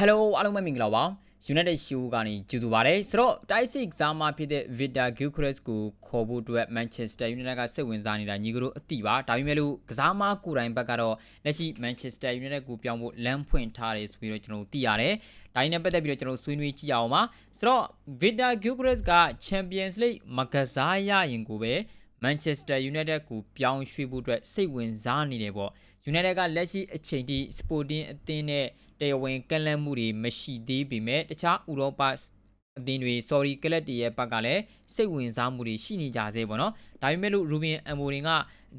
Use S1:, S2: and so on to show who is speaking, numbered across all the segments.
S1: Hello အားလုံးပဲမင်္ဂလာပါ United Show ကနေကြိုဆိုပါရစေဆိုတော့ Type 6 exam မှာဖြစ်တဲ့ Victor Gyokeres ကိုခေါ်ဖို့အတွက် Manchester United ကစိတ်ဝင်စားနေတာညီကတို့အတိပါဒါပေမဲ့လို့ကစားမကိုယ်တိုင်ဘက်ကတော့လက်ရှိ Manchester United ကိုပြောင်းဖို့လမ်းဖွင့်ထားတယ်ဆိုပြီးတော့ကျွန်တော်တို့သိရတယ်ဒါနဲ့ပတ်သက်ပြီးတော့ကျွန်တော်ဆွေးနွေးကြည့်အောင်ပါဆိုတော့ Victor Gyokeres က Champions League မကစားရရင်ကိုပဲ Manchester United ကိုပြောင်းရွှေ့ဖို့အတွက်စိတ်ဝင်စားနေတယ်ပေါ့ United ကလက်ရှိအချိန်ထိ Sporting အသင်းနဲ့ တရားဝင်ကန့်လန့်မှုတွေမရှိသေးပေမဲ့တခြားဥရောပအသင်းတွေ sorry ကလပ်တွေရဲ့ဘက်ကလည်းစိတ်ဝင်စားမှုတွေရှိနေကြသေးပေါ့နော်ဒါပေမဲ့လို့ Ruben Amorim က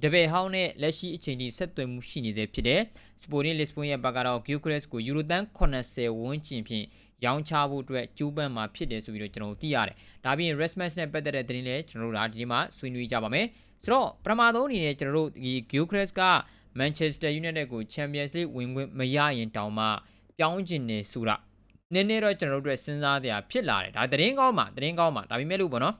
S1: တပည့်ဟောင်းနဲ့လက်ရှိအချိန်ထိဆက်သွယ်မှုရှိနေသေးဖြစ်တယ် Sporting Lisbon ရဲ့ဘက်ကတော့ Gyökeres ကို Euro တန်း80ဝန်းကျင်ဖြင့်ရောင်းချဖို့အတွက်ကြိုးပမ်းမှာဖြစ်တယ်ဆိုပြီးတော့ကျွန်တော်တို့သိရတယ်ဒါပြင် Rasmus နဲ့ပတ်သက်တဲ့သတင်းလည်းကျွန်တော်တို့ဒါဒီမှာဆွေးနွေးကြပါမယ်ဆိုတော့ပထမဆုံးအနေနဲ့ကျွန်တော်တို့ဒီ Gyökeres က Manchester United ကို Champions League ဝင်ခွင့်မရရင်တောင်မှပြောင်းကျင်နေဆိုတာနည်းနည်းတော့ကျွန်တော်တို့အတွက်စဉ်းစားတရားဖြစ်လာတယ်ဒါသတင်းကောင်းမှာသတင်းကောင်းမှာဒါပေမဲ့လို့ပေါ့နော်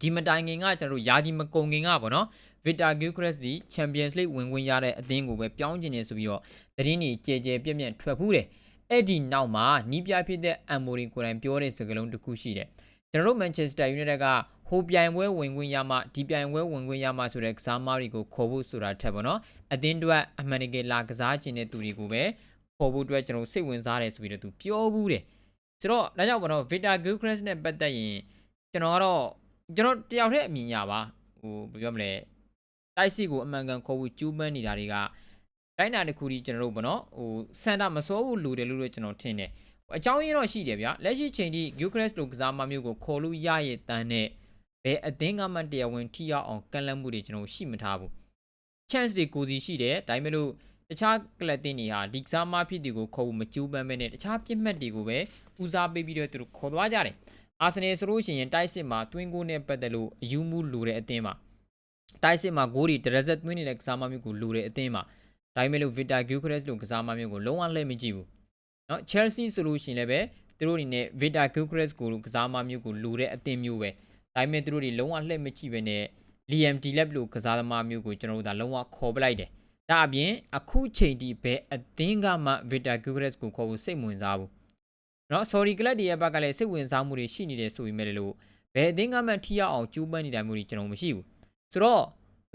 S1: ဒီမတိုင်ခင်ကကျွန်တော်တို့ယာဒီမကုံခင်ကပေါ့နော် Victor Gyokeres ဒီ Champions League ဝင်ခွင့်ရတဲ့အသင်းကိုပဲပြောင်းကျင်နေဆိုပြီးတော့သတင်းတွေကြဲကြဲပြက်ပြက်ထွက်ဖူးတယ်အဲ့ဒီနောက်မှာနီးပြဖြစ်တဲ့ Amorim ကိုယ်တိုင်ပြောတဲ့စကားလုံးတစ်ခုရှိတယ် ကျွန်တော်တို့ Manchester United ကဟိုပြိုင်ပွဲဝင်ခွင့်ရမှဒီပြိုင်ပွဲဝင်ခွင့်ရမှဆိုတဲ့ကစားမတွေကိုခေါ်ဖို့ဆိုတာထက်ပေါ့နော်အသင်းအတွက်အမှန်တကယ်လာကစားခြင်းတဲ့သူတွေကိုပဲခေါ်ဖို့အတွက်ကျွန်တော်စိတ်ဝင်စားတယ်ဆိုပြီးတော့သူပြောဘူးတယ်ဆိုတော့ဒါကြောင့်ပေါ့နော် Victor Gyokeres နဲ့ပတ်သက်ရင်ကျွန်တော်ကတော့ကျွန်တော်တယောက်တည်းအမြင်ရပါဟိုဘယ်ပြောမလဲတိုက်စီကိုအမှန်ကန်ခေါ်ဖို့ကျူးပန်းနေတာတွေကတိုင်းနာတစ်ခုကြီးကျွန်တော်တို့ပေါ့နော်ဟိုစန်တာမစောဘူးလူတယ်လို့ကျွန်တော်ထင်တယ် အကြောင်းရင်းတော့ရှိတယ်ဗျာလက်ရှိချိန်ထိ Gyokeres လိုကစားမမျိုးကိုခေါ်လို့ရရဲ့တန်းနဲ့ဘယ်အသင်းကမှတရားဝင်ထိရောက်အောင်ကန့်လန့်မှုတွေကျွန်တော်ရှိမထားဘူး chance တွေကိုစီရှိတယ်ဒါပေမဲ့လို့တခြားကလပ်တင်တွေဟာဒီကစားမဖြစ်တွေကိုခေါ်ဖို့မကြိုးပမ်းပဲနဲ့တခြားပြစ်မှတ်တွေကိုပဲဦးစားပေးပြီးတော့သူတို့ခေါ်သွားကြတယ်အာဆင်နယ်ဆိုလို့ရှိရင်တိုက်စစ်မှာတွင်းကိုနဲ့ပတ်သက်လို့အယူမှုလိုတဲ့အသင်းမှာတိုက်စစ်မှာဂိုးတွေဒရဇက်သွင်းနေတဲ့ကစားမမျိုးကိုလိုတဲ့အသင်းမှာဒါပေမဲ့လို့ Victor Gyokeres လိုကစားမမျိုးကိုလုံးဝလှည့်မကြည့်ဘူး နော် Chelsea ဆိုလို့ရှိရင်လည်းပဲသူတို့အနေနဲ့ Vita Gugres ကိုကစားမမျိုးကိုလိုတဲ့အသင်းမျိုးပဲဒါပေမဲ့သူတို့တွေလုံးဝလှည့်မကြည့်ပဲနဲ့ Liam Delap လို့ကစားသမားမျိုးကိုကျွန်တော်တို့ဒါလုံးဝခေါ်ပလိုက်တယ်ဒါအပြင်အခုချိန်ဒီဘယ်အသင်းကမှ Vita Gugres ကိုခေါ်ဖို့စိတ်ဝင်စားဘူးနော် sorry club တွေရဲ့ဘက်ကလည်းစိတ်ဝင်စားမှုတွေရှိနေတယ်ဆိုပေမဲ့လို့ဘယ်အသင်းကမှထိရောက်အောင်ကြိုးပမ်းနေတာမျိုးတွေကျွန်တော်မရှိဘူးဆိုတော့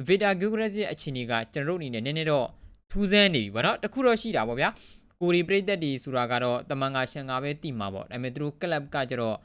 S1: Vita Gugres ရဲ့အခြေအနေကကျွန်တော်တို့အနေနဲ့နည်းနည်းတော့ထူးဆန်းနေပြီဗောနော်တခုတော့ရှိတာဗောဗျာ ကိုရီပရိသတ်တွေဆိုတာကတော့တမန်ကရှန်ကပဲတိမှာပေါ့။ဒါပေမဲ့သူတို့ club ကကျတော့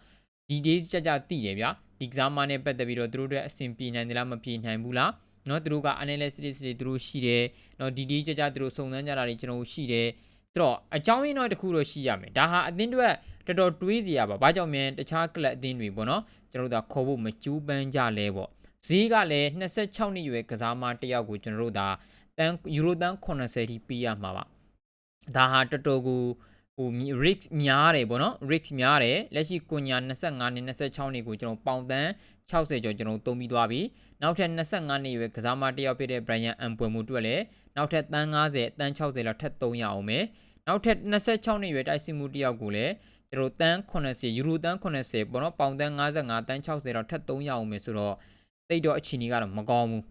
S1: ဒီ days ကြကြတိတယ်ဗျာ။ဒီကစားမနဲ့ပတ်သက်ပြီးတော့သူတို့အတွက်အဆင်ပြေနိုင်တယ်လားမပြေနိုင်ဘူးလားเนาะသူတို့က analysis တွေသူတို့ရှိတယ်เนาะဒီဒီကြကြသူတို့စုံစမ်းကြတာတွေကျွန်တော်ရှိတယ်ဆိုတော့အကြောင်းရင်းတော့တခုတော့ရှိရမယ်ဒါဟာအသင်းတွေတော်တော်တွေးစီရပါဘာကြောင့်မြန်တခြားကလပ်အသင်းတွေပေါ့နော်ကျွန်တော်တို့ကခေါ်ဖို့မကြိုးပမ်းကြလဲပေါ့ဈေးကလည်း26နှစ်ရွယ်ကစားမတစ်ယောက်ကိုကျွန်တော်တို့ဒါတန်ယူရိုတန်80ထိပေးရမှာပါ ဒါဟာတော်တော်ကိုဟို risk များတယ်ပေါ့နော် risk များတယ်လက်ရှိကွန်ညာ25နဲ့26နှစ်ကိုကျွန်တော်ပေါင်တန်း60ကျော်ကျွန်တော်သုံးပြီးသွားပြီနောက်ထပ်25နှစ်ရွယ်ကစားမတစ်ယောက်ဖြစ်တဲ့ Brian Ampuel မှုတွေ့လဲနောက်ထပ်တန်း90တန်း60လောက်ထပ်သုံးရအောင်မယ်နောက်ထပ်26နှစ်ရွယ်တိုက်စစ်မှုတစ်ယောက်ကိုလည်းကျွန်တော်တန်း80ယူရိုတန်း80ပေါ့နော်ပေါင်တန်း55တန်း60လောက်ထပ်သုံးရအောင်မယ်ဆိုတော့တိတ်တော့အချီနီကတော့မကောင်းဘူး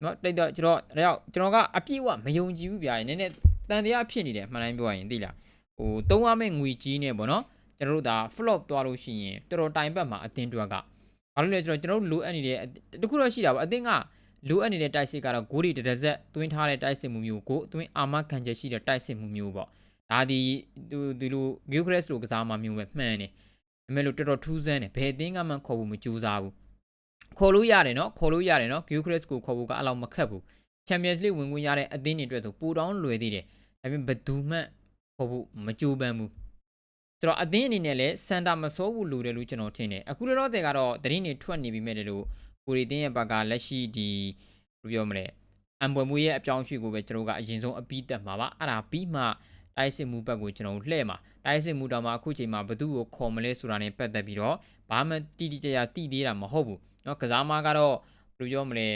S1: เนาะတိတ်တော့ကျွန်တော်ဒါကြောင့်ကျွန်တော်ကအပြည့်အဝမယုံကြည်ဘူးဗျာနည်းနည်း တန်တရားဖြစ်နေတယ်မှန်တိုင်းပြောရရင်သိလားဟိုသုံးရမယ့်ငွေကြီးနဲ့ပေါ့နော်ကျွန်တော်တို့ဒါ flop သွားလို့ရှိရင်တော်တော်တိုင်ပတ်မှာအတင်းတွက်ကဘာလို့လဲဆိုတော့ကျွန်တော်တို့လိုအပ်နေတဲ့တခုတော့ရှိတာပေါ့အတင်းကလိုအပ်နေတဲ့တိုက်စစ်ကတော့ဂိုးတွေတစ်ဆက်သွင်းထားတဲ့တိုက်စစ်မှုမျိုးကိုသွင်းအာမခံချက်ရှိတဲ့တိုက်စစ်မှုမျိုးပေါ့ဒါဒီဒီလို Gilchrist လိုကစားမှမျိုးပဲမှန်တယ်ဒါပေမဲ့လို့တော်တော်ထူးဆန်းတယ်ဘယ်အတင်းကမှခေါ်ဖို့မကြိုးစားဘူးခေါ်လို့ရတယ်နော်ခေါ်လို့ရတယ်နော် Gilchrist ကိုခေါ်ဖို့ကအလောက်မခက်ဘူး Champions League ဝင်ခွင့်ရတဲ့အသင်းတွေအတွက်ဆိုပိုတောင်းလွယ်သေးတယ်ဒါပေမဲ့ဘယ်သူမှဖို့ဖို့မကြိုးပမ်းဘူးဆိုတော့အသင်းအနေနဲ့လည်းစန်တာမစောဘူးလို့တယ်လို့ကျွန်တော်ထင်တယ်အခုလောလောဆယ်ကတော့တရင်တွေထွက်နေပြီမဲ့လို့ကိုရီတင်းရဲ့ဘက်ကလက်ရှိဒီဘယ်ပြောမလဲအံပွယ်မွေးရဲ့အပြောင်းအရွှေ့ကိုပဲကျွန်တော်ကအရင်ဆုံးအပြီးတက်မှာပါအဲ့ဒါပြီးမှတိုက်စစ်မှုဘက်ကိုကျွန်တော်လှည့်မှာတိုက်စစ်မှုတောင်မှအခုချိန်မှာဘသူ့ကိုခေါ်မလဲဆိုတာနဲ့ပတ်သက်ပြီးတော့ဘာမှတိတိကျကျတိသေးတာမဟုတ်ဘူးเนาะကစားမကတော့ဘယ်လိုပြောမလဲ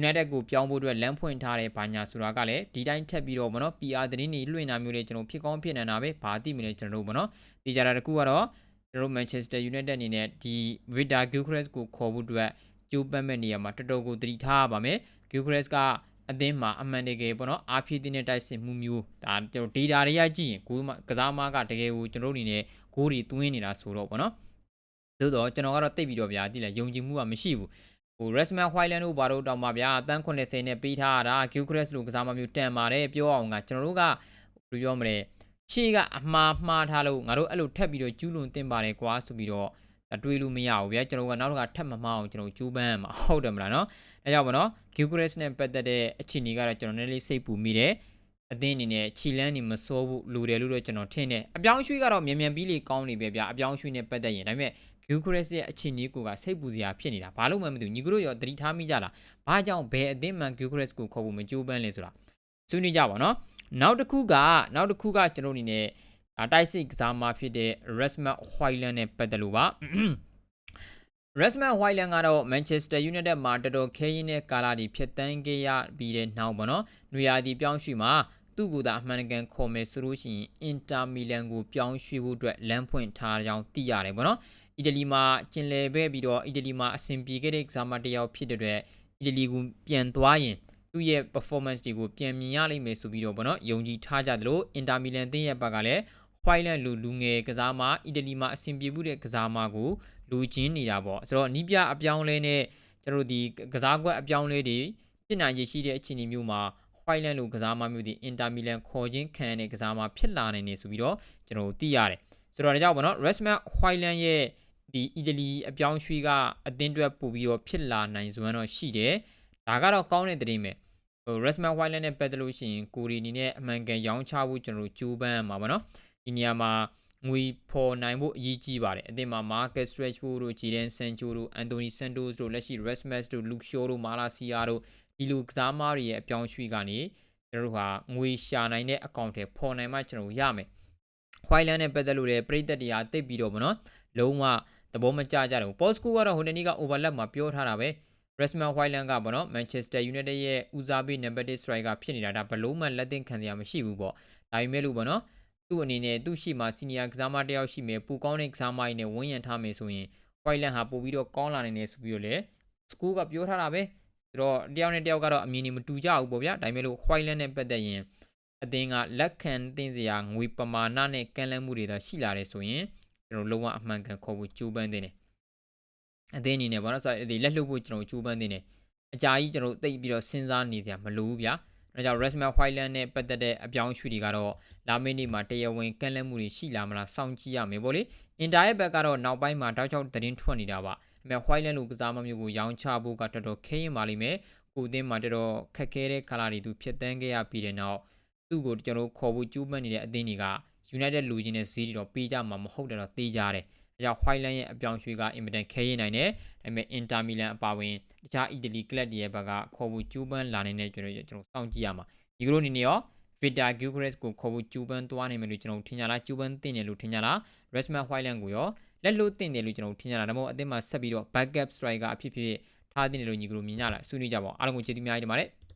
S1: United ကိုပြောင်းဖို့အတွက်လမ်းဖွင့်ထားတဲ့ဘာညာဆိုတာကလည်းဒီတိုင်းထက်ပြီးတော့မနော် PR သတင်းတွေလွှင့်တာမျိုးတွေကျွန်တော်ဖြစ်ကောင်းဖြစ်နေတာပဲဘာသိမလဲကျွန်တော်တို့မနော်ဒီကြတာတကူကတော့ကျွန်တော် Manchester United အနေနဲ့ဒီ Victor Gyokeres ကိုခေါ်ဖို့အတွက်ကြိုးပမ်းမဲ့နေရာမှာတော်တော်ကိုတတိထားပါမယ် Gyokeres ကအသင်းမှာအမှန်တကယ်ပေါ့နော်အားဖြည့်တဲ့တိုက်စစ်မှုမျိုးဒါကျွန်တော် data တွေကကြည့်ရင်ကိုယ်ကစားမကတကယ်ကိုကျွန်တော်တို့အနေနဲ့ဂိုးတွေသွင်းနေတာဆိုတော့ပေါ့နော်သို့တော့ကျွန်တော်ကတော့တိတ်ပြီးတော့ဗျာတိလဲယုံကြည်မှုကမရှိဘူး ဟို Resman Highland တို့ဘာတို့တောင်မှဗျာအတန်း80နဲ့ပေးထားတာ Gilchrist လို့ကစားမမျိုးတန်ပါတယ်ပြောအောင်ကကျွန်တော်တို့ကဘယ်လိုပြောမလဲရှေ့ကအမှားမှားထားလို့ငါတို့အဲ့လိုထက်ပြီးတော့ကျူးလွန်တင်ပါတယ်ကွာဆိုပြီးတော့တွေးလို့မရဘူးဗျာကျွန်တော်ကနောက်တော့ကထပ်မမအောင်ကျွန်တော်ကျူးပန်းမှာဟုတ်တယ်မလားနော်အဲကြောင့်ပေါ့နော် Gilchrist နဲ့ပတ်သက်တဲ့အခြေအနေကတော့ကျွန်တော်နည်းနည်းလေးစိတ်ပူမိတယ်အသင်းအနေနဲ့ခြီလန်းနေမစိုးဘူးလူတယ်လို့တော့ကျွန်တော်ထင်တယ်အပြောင်းရွှေ့ကတော့မြန်မြန်ပြီးလေကောင်းနေပဲဗျာအပြောင်းရွှေ့နဲ့ပတ်သက်ရင်ဒါပေမဲ့ Gilchrist ရဲ့အခြေအနေကိုကစိတ်ပူစရာဖြစ်နေတာဘာလို့မှမသိဘူးညီကတို့ရောသတိထားမိကြလားဘာကြောင့်ဘယ်အသင်းမှန် Gilchrist ကိုခေါ်ဖို့မကြိုးပမ်းလဲဆိုတာဆွေးနွေးကြပါနော်နောက်တစ်ခုကနောက်တစ်ခုကကျွန်တော်အနေနဲ့တိုက်စစ်ကစားမှာဖြစ်တဲ့ Rasmus Højlund နဲ့ပတ်သက်လို့ပါ Rasmus Højlund ကတော့ Manchester United မှာတော်တော်ခဲရင်တဲ့ကာလာဒီဖြစ်တန်းခဲ့ရပြီးတဲ့နောက်ပေါ့နော်။နွေရာသီပြောင်းရွှေ့မှာသူ့ကိုယ်သာအမှန်တကန်ခေါ်မယ်ဆိုလို့ရှိရင် Inter Milan ကိုပြောင်းရွှေ့ဖို့အတွက်လမ်းဖွင့်ထားကြောင်းသိရတယ်ပေါ့နော်။ အီတလီမှာကျင်လည်ပဲပြီးတော့အီတလီမှာအဆင်ပြေခဲ့တဲ့ကစားမတစ်ယောက်ဖြစ်တဲ့အတွက်အီတလီကိုပြန်သွားရင်သူ့ရဲ့ performance တွေကိုပြန်မြင်ရလိမ့်မယ်ဆိုပြီးတော့ပေါ့နော်ယုံကြည်ထားကြသလို Inter Milan တင်းရဲ့ဘက်ကလည်း Highland လူလူငယ်ကစားမအီတလီမှာအဆင်ပြေမှုတဲ့ကစားမကိုလူချင်းနေတာပေါ့ဆိုတော့နီးပြအပြောင်းလဲနဲ့ကျွန်တော်တို့ဒီကစားကွက်အပြောင်းလဲတွေဖြစ်နိုင်ရရှိတဲ့အခြေအနေမျိုးမှာ Highland လူကစားမမျိုးဒီ Inter Milan ခေါ်ချင်းခံတဲ့ကစားမဖြစ်လာနိုင်နေဆိုပြီးတော့ကျွန်တော်တို့သိရတယ်ဆိုတော့ဒါကြောင့်ပေါ့နော် Rasmus Highland ရဲ့ ဒီအီတလီအပြောင်းရွှေ့ကအသင်းအတွက်ပို့ပြီးတော့ဖြစ်လာနိုင်စွမ်းတော့ရှိတယ်ဒါကတော့ကောင်းတဲ့သတင်းပဲဟို Rasmus Highland နဲ့ပတ်သက်လို့ရှိရင်ကိုရီအနေနဲ့အမှန်ကန်ရောင်းချဖို့ကျွန်တော်တို့ကြိုးပမ်းမှာပါနော်ဒီနေရာမှာငွေဖော်နိုင်ဖို့အရေးကြီးပါတယ်အသင်းမှာ Marcus Rashford တို့ Jadon Sancho တို့ Anthony Santos တို့လက်ရှိ Rasmus တို့ Luke Shaw တို့ Malacia တို့ဒီလိုကစားမတွေရဲ့အပြောင်းရွှေ့ကနေကျွန်တော်တို့ဟာငွေရှာနိုင်တဲ့အကောင့်တွေဖော်နိုင်မှကျွန်တော်တို့ရမယ် Highland နဲ့ပတ်သက်လို့လည်းပြည်သက်တရားတိတ်ပြီးတော့ဗောနော်လုံးဝ သဘောမကျကြတယ် Postco ကတော့ဟိုတနေ့က overlap မှာပြောထားတာပဲ Rasmus Highland ကဗောနော် Manchester United ရဲ့ဦးစားပေး number 1 striker ဖြစ်နေတာဒါဘလုံးမှလက်သင့်ခံစရာမရှိဘူးပေါ့ဒါပေမဲ့လို့ဗောနော်သူ့အနေနဲ့သူ့ရှိမှာစီနီယာကစားမတယောက်ရှိမယ်ပူကောင်းတဲ့ကစားမကြီးနဲ့ဝန်းရံထားမယ်ဆိုရင် Highland ဟာပို့ပြီးတော့ကောင်းလာနိုင်တယ်ဆိုပြီးတော့လေ school ကပြောထားတာပဲဆိုတော့တယောက်နဲ့တယောက်ကတော့အမြင်တွေမတူကြဘူးပေါ့ဗျာဒါပေမဲ့လို့ Highland နဲ့ပတ်သက်ရင်အသင်းကလက်ခံတင်စရာငွေပမာဏနဲ့ကန့်လန့်မှုတွေသာရှိလာတယ်ဆိုရင် ကျွန်တော်လုံးဝအမှန်ကန်ခေါ်ဖို့ကြိုးပမ်းနေတယ်အသင်းအနေနဲ့ပေါ့နော်ဆိုတော့ဒီလက်လှုပ်ဖို့ကျွန်တော်ကြိုးပမ်းနေတယ်အကြာကြီးကျွန်တော်သိပြီးတော့စဉ်းစားနေစရာမလိုဘူးဗျာဒါကြောင့် Rasmus Highland နဲ့ပတ်သက်တဲ့အပြောင်းရွှေ့တွေကတော့လာမယ့်နေ့မှာတရားဝင်ကန့်လန့်မှုတွေရှိလာမလားစောင့်ကြည့်ရမယ်ပေါ့လေ။ Inter ရဲ့ဘက်ကတော့နောက်ပိုင်းမှာတောက်ချောက်သတင်းထွက်နေတာပါ။ဒါပေမဲ့ Highland လိုကစားမမျိုးကိုရောင်းချဖို့ကတော်တော်ခဲရင်ပါလိမ့်မယ်။ကိုအသင်းမှာတော်တော်ခက်ခဲတဲ့ကာလာတွေသူဖြစ်တန်းခဲ့ရပြီးတဲ့နောက်သူ့ကိုကျွန်တော်ခေါ်ဖို့ကြိုးပမ်းနေတဲ့အသင်းတွေက United လူချင်းနဲ့ဈေးတွေတော့ပေးကြမှာမဟုတ်တယ်တော့သိကြတယ်။ဒါကြောင့် Highland ရဲ့အပြောင်းရွှေ့ကအင်မတန်ခဲရင်နိုင်တယ်။ဒါပေမဲ့ Inter Milan အပါအဝင်တခြား Italy ကလပ်တွေရဲ့ဘက်ကခေါ်ဖို့ကြိုးပမ်းလာနေတဲ့ကျွန်တော်ကျွန်တော်စောင့်ကြည့်ရမှာ။ဒီကလိုအနေနဲ့ရော Vita Gilchrist ကိုခေါ်ဖို့ကြိုးပမ်းသွားနိုင်မယ်လို့ကျွန်တော်ထင်ကြလားကြိုးပမ်းတင်တယ်လို့ထင်ကြလား Rasmus Highland ကိုရောလက်လို့တင်တယ်လို့ကျွန်တော်ထင်ကြလားဒါမှမဟုတ်အသင်းမှာဆက်ပြီးတော့ backup striker အဖြစ်ဖြစ်ထားတင်တယ်လို့ညီကလိုမြင်ကြလားဆွေးနွေးကြပါဦးအားလုံးကိုကျေးဇူးများကြီးတင်ပါတယ်